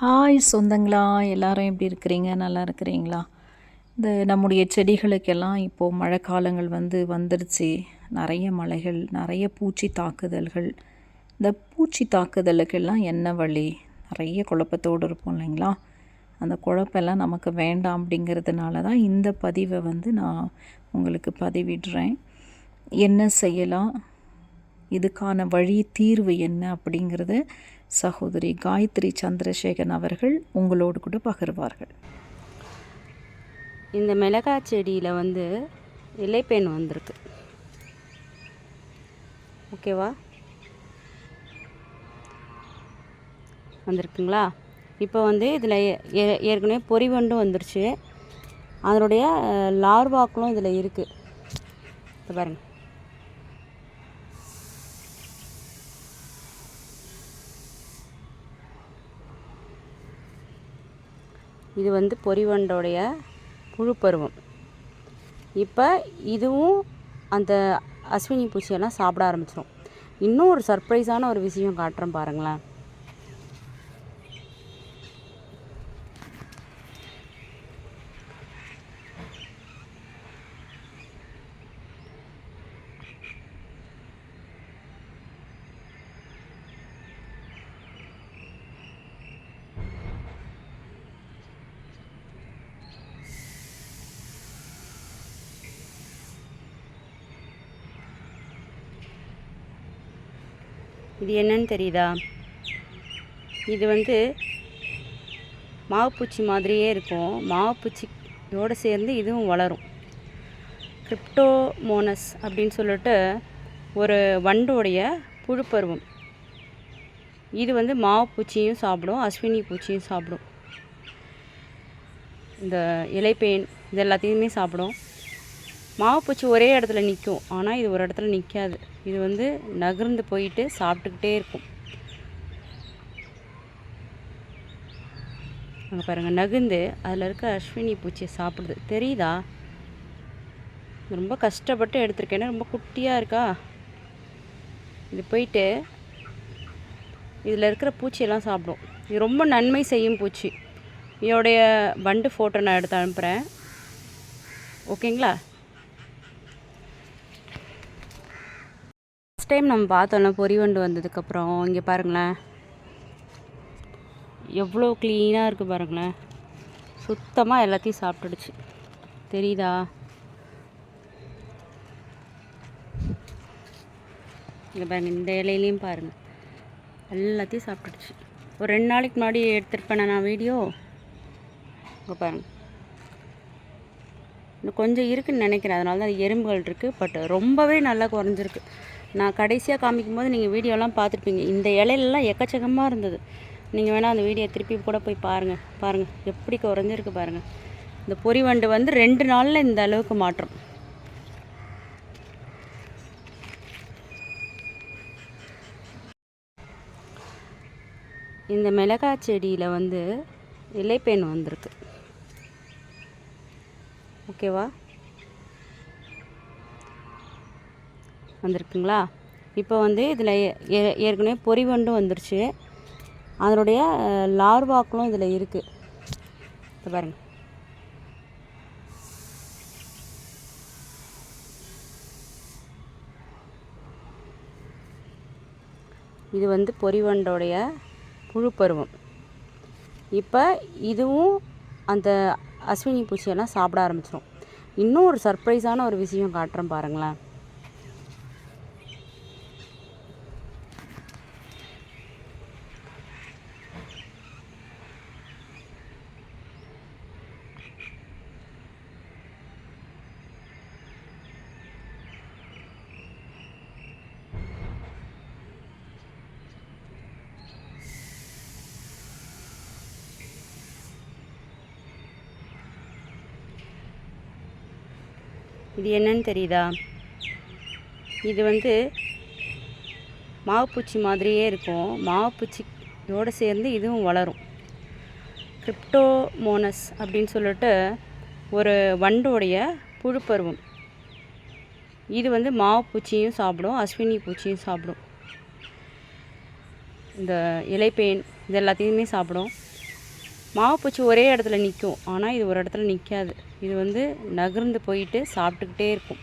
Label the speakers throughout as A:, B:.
A: Hi சொந்தங்களா எல்லாரும் எப்படி இருக்கிறீங்க? நல்லா இருக்கிறீங்களா? இந்த நம்முடைய செடிகளுக்கெல்லாம் இப்போது மழை காலங்கள் வந்து வந்துருச்சு. நிறைய மழைகள் நிறைய பூச்சி தாக்குதல்கள். இந்த பூச்சி தாக்குதலுக்கெல்லாம் என்ன வழி? நிறைய குழப்பத்தோடு இருப்போம் இல்லைங்களா? அந்த குழப்பெல்லாம் நமக்கு வேண்டாம் அப்படிங்கிறதுனால தான் இந்த பதிவை வந்து நான் உங்களுக்கு பதிவிடுறேன். என்ன செய்யலாம்? இதுக்கான வழி தீர்வு என்ன அப்படிங்கிறது சகோதரி காயத்ரி சந்திரசேகரன் அவர்கள் உங்களோடு கூட பகிர்வார்கள்.
B: இந்த மிளகாய் செடியில் வந்து இலைப்பேன் வந்திருக்கு. ஓகேவா? வந்திருக்குங்களா? இப்போ வந்து இதில் ஏற்கனவே பொறிவண்டும் வந்துருச்சு. அதனுடைய லார்வாக்களும் இதில் இருக்குது பாருங்கள் இது வந்து பொறிவண்டோடைய புழு பருவம். இப்போ இதுவும் அந்த அஸ்வினி பூச்சியெல்லாம் சாப்பிட ஆரம்பிச்சிடும் இன்னும் ஒரு சர்ப்ரைஸான ஒரு விஷயம் காட்டுறேன் பாருங்களேன். இது என்னன்னு தெரியுதா? இது வந்து மாவுப்பூச்சி மாதிரியே இருக்கும். மாவுப்பூச்சியோடு சேர்ந்து இதுவும் வளரும். கிரிப்டோமோனஸ் அப்படின்னு சொல்லிட்டு ஒரு வண்டோடைய புழுப்பருவம். இது வந்து மாவுப்பூச்சியும் சாப்பிடும் அஸ்வினி பூச்சியும் சாப்பிடும். இந்த இலைப்பேன் இது எல்லாத்தையுமே சாப்பிடும். மாவுப்பூச்சி ஒரே இடத்துல நிற்கும் ஆனால் இது ஒரு இடத்துல நிற்காது இது வந்து நகர்ந்து போயிட்டு சாப்பிட்டுக்கிட்டே இருக்கும். அங்கே பாருங்கள் நகுந்து அதில் இருக்க அஸ்வினி பூச்சியை சாப்பிடுது. தெரியுதா? ரொம்ப கஷ்டப்பட்டு எடுத்திருக்கேன். ரொம்ப குட்டியாக இருக்கா? இது போயிட்டு இதில் இருக்கிற பூச்சியெல்லாம் சாப்பிடும். இது ரொம்ப நன்மை செய்யும் பூச்சி. இதோடைய வண்டு ஃபோட்டோ நான் எடுத்து அனுப்புகிறேன் ஓகேங்களா? ஃபஸ்ட் டைம் நம்ம பார்த்தோம்ல பொறிவண்டு வந்ததுக்கப்புறம் இங்கே பாருங்களேன். எவ்வளோ க்ளீனாக இருக்குது பாருங்களேன். சுத்தமாக எல்லாத்தையும் சாப்பிட்டுடுச்சு. தெரியுதா? இங்கே பாருங்கள் இந்த இலையிலையும் பாருங்கள் எல்லாத்தையும் சாப்பிட்டுடுச்சு. ஒரு ரெண்டு நாளைக்கு முன்னாடி எடுத்துருப்பேன் நான் வீடியோ. இங்கே பாருங்கள் இன்னும் கொஞ்சம் இருக்குன்னு நினைக்கிறேன். அதனால தான் எறும்புகள் இருக்குது பட் ரொம்பவே நல்லா குறைஞ்சிருக்கு. நான் கடைசியாக காமிக்கும் போது நீங்கள் வீடியோலாம் பார்த்துருப்பீங்க. இந்த இலையிலலாம் எக்கச்சக்கமாக இருந்தது. நீங்கள் வேணால் அந்த வீடியோ திருப்பி கூட போய் பாருங்கள் பாருங்கள் எப்படி குறைஞ்சிருக்கு பாருங்கள் இந்த பொறி வண்டு வந்து ரெண்டு நாளில் இந்த அளவுக்கு மாற்றம். இந்த மிளகாய் செடியில் வந்து இலைப்பேன் வந்திருக்கு. ஓகேவா? வந்திருக்குங்களா? இப்போ வந்து இதில் ஏற்கனவே பொறிவண்டும் வந்துருச்சு. அதனுடைய லார்வாக்களும் இதில் இருக்குது இப்போ பாருங்கள் இது வந்து பொறிவண்டோடைய புழு பருவம். இப்போ இதுவும் அந்த அஸ்வினி பூச்சியெல்லாம் சாப்பிட ஆரம்பிச்சிடும் இன்னும் ஒரு சர்ப்ரைஸான ஒரு விஷயம் காட்டுறேன் பாருங்களேன். இது என்னன்னு தெரியுதா? இது வந்து மாவுப்பூச்சி மாதிரியே இருக்கும். மாவுப்பூச்சியோடு சேர்ந்து இதுவும் வளரும். கிரிப்டோமோனஸ் அப்படின்னு சொல்லிட்டு ஒரு வண்டோடைய புழுப்பருவம் இது வந்து மாவுப்பூச்சியும் சாப்பிடும் அஸ்வினி பூச்சியும் சாப்பிடும். இந்த இலைப்பேன் இது எல்லாத்தையுமே சாப்பிடும். மாவுப்பூச்சி ஒரே இடத்துல நிற்கும் ஆனால் இது ஒரு இடத்துல நிற்காது இது வந்து நகர்ந்து போயிட்டு சாப்பிட்டுக்கிட்டே இருக்கும்.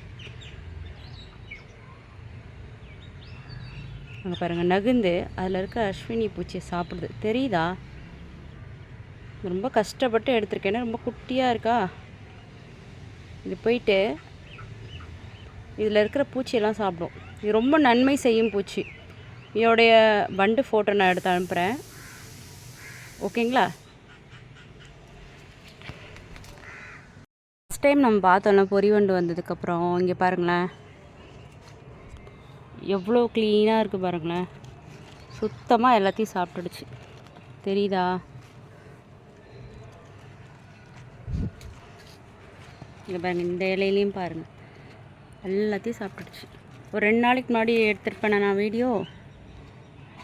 B: அங்கே பாருங்கள் நகுந்து அதில் இருக்க அஸ்வினி பூச்சியை சாப்பிடுது. தெரியுதா? ரொம்ப கஷ்டப்பட்டு எடுத்திருக்கேன்னா ரொம்ப குட்டியாக இருக்கா? இது போயிட்டு இதில் இருக்கிற பூச்சியெல்லாம் சாப்பிடும். இது ரொம்ப நன்மை செய்யும் பூச்சி. இதோடைய வண்டு ஃபோட்டோ நான் எடுத்து அனுப்புகிறேன் ஓகேங்களா? ஃபஸ்ட் டைம் நம்ம பார்த்தோம்ல பொறி வண்டு வந்ததுக்கப்புறம் இங்கே பாருங்களேன். எவ்வளோ க்ளீனாக இருக்குது பாருங்களேன். சுத்தமாக எல்லாத்தையும் சாப்பிட்டுடுச்சு. தெரியுதா? இங்கே பாருங்கள் இந்த இலையிலையும் பாருங்கள் எல்லாத்தையும் சாப்பிட்டுடுச்சு. ஒரு ரெண்டு நாளைக்கு முன்னாடி எடுத்துருப்பேன் நான் வீடியோ.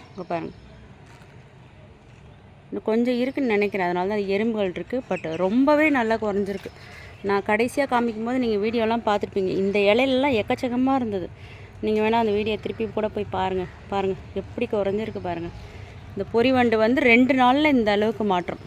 B: இங்கே பாருங்கள் இன்னும் கொஞ்சம் இருக்குன்னு நினைக்கிறேன். அதனால தான் எறும்புகள் இருக்குது பட் ரொம்பவே நல்லா குறைஞ்சிருக்கு. நான் கடைசியாக காமிக்கும் போது நீங்கள் வீடியோலாம் பார்த்துருப்பீங்க. இந்த இலையிலலாம் எக்கச்சக்கமாக இருந்தது. நீங்கள் வேணால் அந்த வீடியோ திருப்பி கூட போய் பாருங்கள் பாருங்கள் எப்படி குறைஞ்சிருக்கு பாருங்கள் இந்த பொறி வண்டு வந்து ரெண்டு நாளில் இந்த அளவுக்கு மாற்றம்.